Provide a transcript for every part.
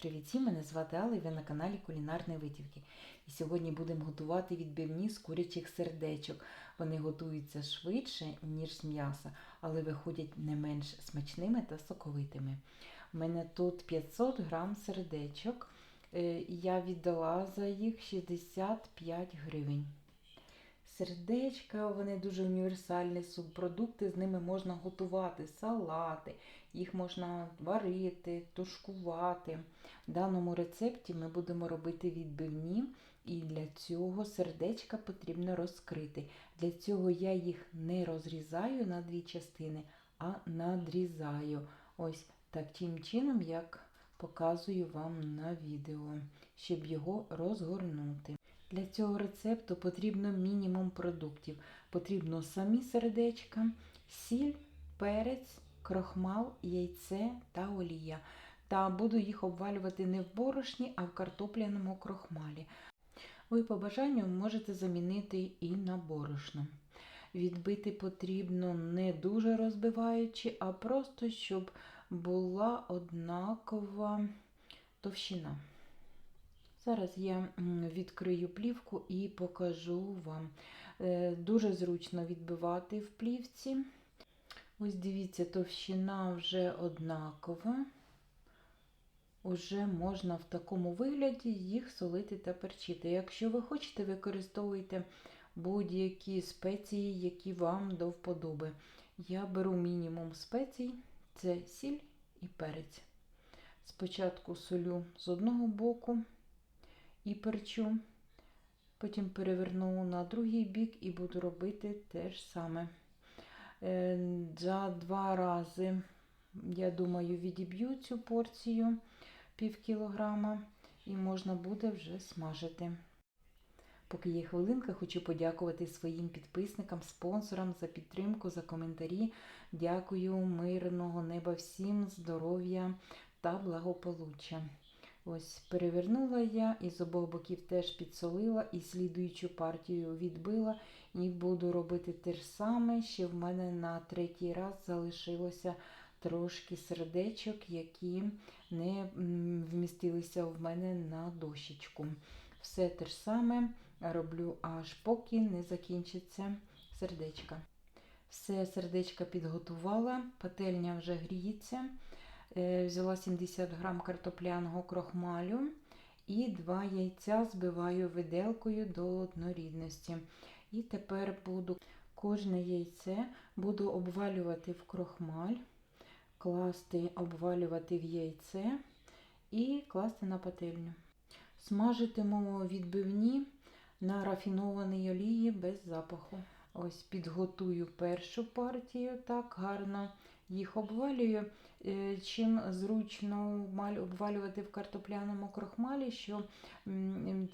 Привіт, мене звати Алла і ви на каналі Кулінарні Витівки. І сьогодні будемо готувати відбивні з курячих сердечок. Вони готуються швидше, ніж з м'яса, але виходять не менш смачними та соковитими. У мене тут 500 грам сердечок. Е, Я віддала за їх 65 гривень. Сердечка, вони дуже універсальні субпродукти, з ними можна готувати салати, їх можна варити, тушкувати. В даному рецепті ми будемо робити відбивні, і для цього сердечка потрібно розкрити. Для цього я їх не розрізаю на дві частини, а надрізаю. Ось таким чином, як показую вам на відео, щоб його розгорнути. Для цього рецепту потрібно мінімум продуктів. Потрібно самі сердечка, сіль, перець, крохмал, яйце та олія. Та буду їх обвалювати не в борошні, а в картопляному крохмалі. Ви по бажанню можете замінити і на борошно. Відбити потрібно не дуже розбиваючи, а просто щоб була однакова товщина. Зараз я відкрию плівку і покажу вам. Е, дуже зручно відбивати в плівці. Ось дивіться, товщина вже однакова. Уже можна в такому вигляді їх солити та перчити. Якщо ви хочете, використовуйте будь-які спеції, які вам до вподоби. Я беру мінімум спецій, це сіль і перець. Спочатку солю з одного боку і перчу. Потім переверну на другий бік і буду робити те ж саме. Е, за два рази, я думаю, відіб'ю цю порцію пів кілограма і можна буде вже смажити. Поки є хвилинка, хочу подякувати своїм підписникам, спонсорам за підтримку, за коментарі. Дякую, мирного неба всім, здоров'я та благополуччя. Ось перевернула я і з обох боків теж підсолила і слідуючу партію відбила. І буду робити те ж саме, ще в мене на третій раз залишилося трошки сердечок, які не вмістилися в мене на дощечку. Все те ж саме роблю, аж поки не закінчиться сердечка. Все сердечка підготувала, пательня вже гріється. Е, взяла 70 грам картопляного крохмалю і два яйця збиваю виделкою до однорідності. І тепер буду кожне яйце буду обвалювати в крохмаль, класти, обвалювати в яйце і класти на пательню. Смажитимемо відбивні на рафінованій олії без запаху. Ось підготую першу партію, так гарно їх обвалюю. Е, чим зручно обвалювати в картопляному крохмалі, що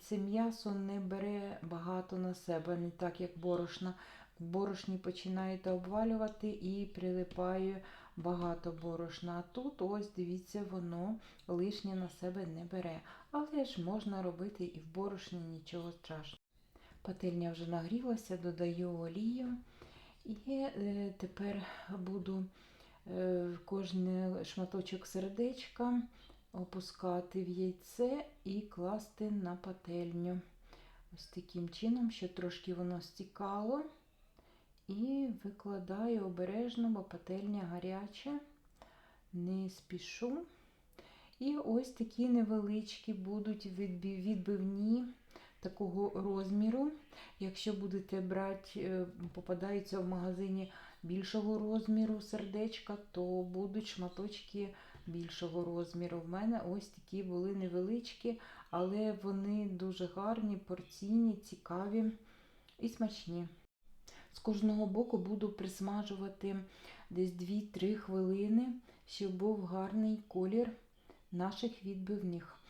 це м'ясо не бере багато на себе, не так як борошна. Борошні починаєте обвалювати і прилипає багато борошна. А тут, ось, дивіться, воно лишнє на себе не бере. Але ж можна робити і в борошні нічого страшного. Пательня вже нагрілася, додаю олію. І е, тепер буду Е, кожен шматочок сердечка опускати в яйце і класти на пательню. Ось таким чином, щоб трошки воно стікало. І викладаю обережно, бо пательня гаряча, не спішу. І ось такі невеличкі будуть відбивні такого розміру. Якщо будете брати, е, попадаються в магазині більшого розміру сердечка, то будуть шматочки більшого розміру. В мене ось такі були невеличкі, але вони дуже гарні, порційні, цікаві і смачні. З кожного боку буду присмажувати десь 2-3 хвилини, щоб був гарний колір наших відбивних.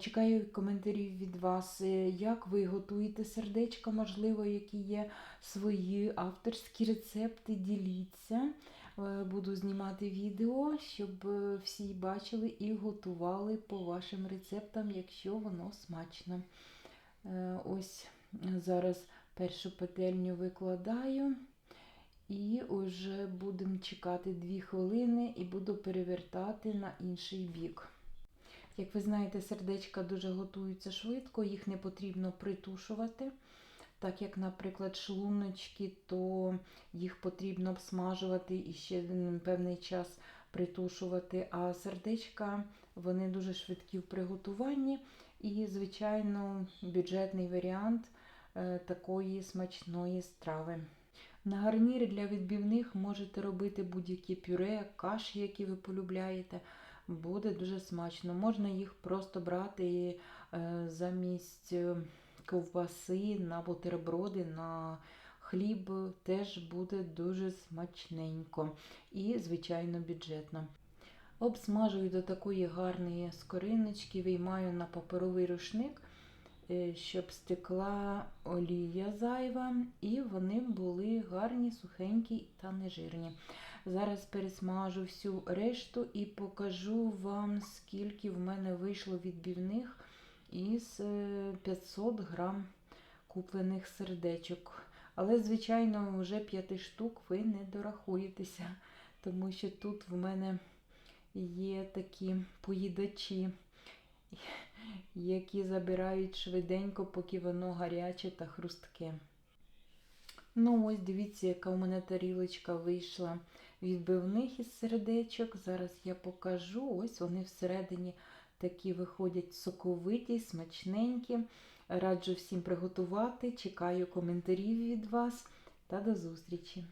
Чекаю коментарів від вас, е, як ви готуєте сердечко, можливо, які є свої авторські рецепти. Діліться. Е, буду знімати відео, щоб е, всі бачили і готували по вашим рецептам, якщо воно смачно. Ось зараз першу петельню викладаю. І вже будемо чекати 2 хвилини і буду перевертати на інший бік. Як ви знаєте, сердечка дуже готуються швидко, їх не потрібно притушувати. Так як, наприклад, шлуночки, то їх потрібно обсмажувати і ще певний час притушувати. А сердечка вони дуже швидкі в приготуванні і, звичайно, бюджетний варіант е, такої смачної страви. На гарнір для відбивних можете робити будь-які пюре, каші, які ви полюбляєте. Буде дуже смачно. Можна їх просто брати е, замість е, ковбаси на бутерброди, на хліб. Теж буде дуже смачненько і, звичайно, бюджетно. Обсмажую до такої гарної скориночки, виймаю на паперовий рушник, е, щоб стекла олія зайва, і вони були гарні, сухенькі та нежирні. Зараз пересмажу всю решту і покажу вам, скільки в мене вийшло відбивних із е, 500 грам куплених сердечок. Але, звичайно, вже 5 штук ви не дорахуєтеся, тому що тут в мене є такі поїдачі, які забирають швиденько, поки воно гаряче та хрустке. Ну, ось дивіться, яка у мене тарілочка вийшла відбивних із сердечок. Зараз я покажу. Ось вони всередині такі виходять соковиті, смачненькі. Раджу всім приготувати. Чекаю коментарів від вас та до зустрічі!